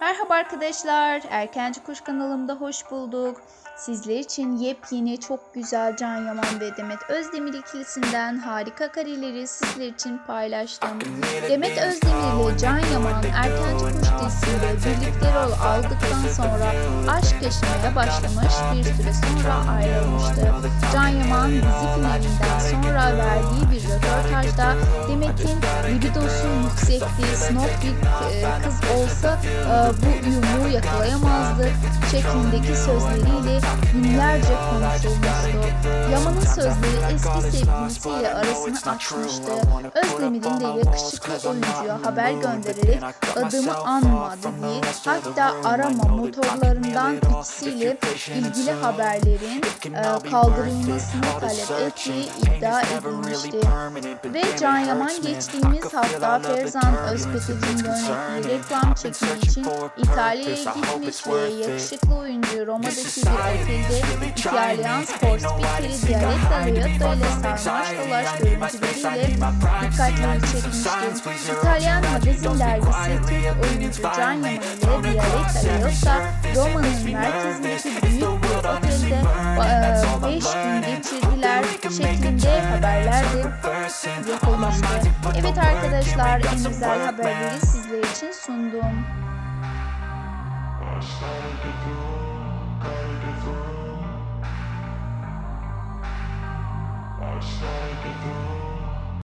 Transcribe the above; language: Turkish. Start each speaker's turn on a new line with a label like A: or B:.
A: Merhaba arkadaşlar, Erkenci Kuş kanalımda hoş bulduk. Sizler için yepyeni çok güzel Can Yaman ve Demet Özdemir ikilisinden harika kareleri sizler için paylaştım. Demet Özdemir ile Can Yaman Erkenci Kuş dizisiyle birlikte rol aldıktan sonra aşk yaşamaya başlamış bir süre sonra ayrılmıştı. Can Yaman dizi finalinden sonra verdiği bir röportajda Demet'in libidosu yüksekti, snob bir e, kız olsa e, bu uyumu yakalayamazdı şeklindeki sözleriyle günlerce konuşulmuştu. Yaman'ın sözleri eski sevgilisiyle arasını açmıştı. Özdemir'in de yakışıklı oyuncuya haber göndererek adımı anma dediği hatta arama motorlarından ikisiyle ilgili haberlerin e, kaldırılmasını talep ettiği iddia edilmişti. Ve Can Yaman geçtiğimiz hafta Ferzan Özpetek'in yönettiği reklam çekimi için İtalya'ya gitmiş ve yakışıklı oyuncu Roma'daki bir otelde İtalyan spor spikeri Dialetto Leotto ile sarmaş dolaş görüntüleriyle dikkatleri çekmişti. İtalyan magazin dergisi Türk oyuncu Can Yaman ile Dialetto Leotto Roma'nın merkezindeki büyük bir otelde 5 gün geçirdiler şeklinde haberler de yapılmıştı. Evet arkadaşlar en güzel haberleri sizler için sundum.
B: I started to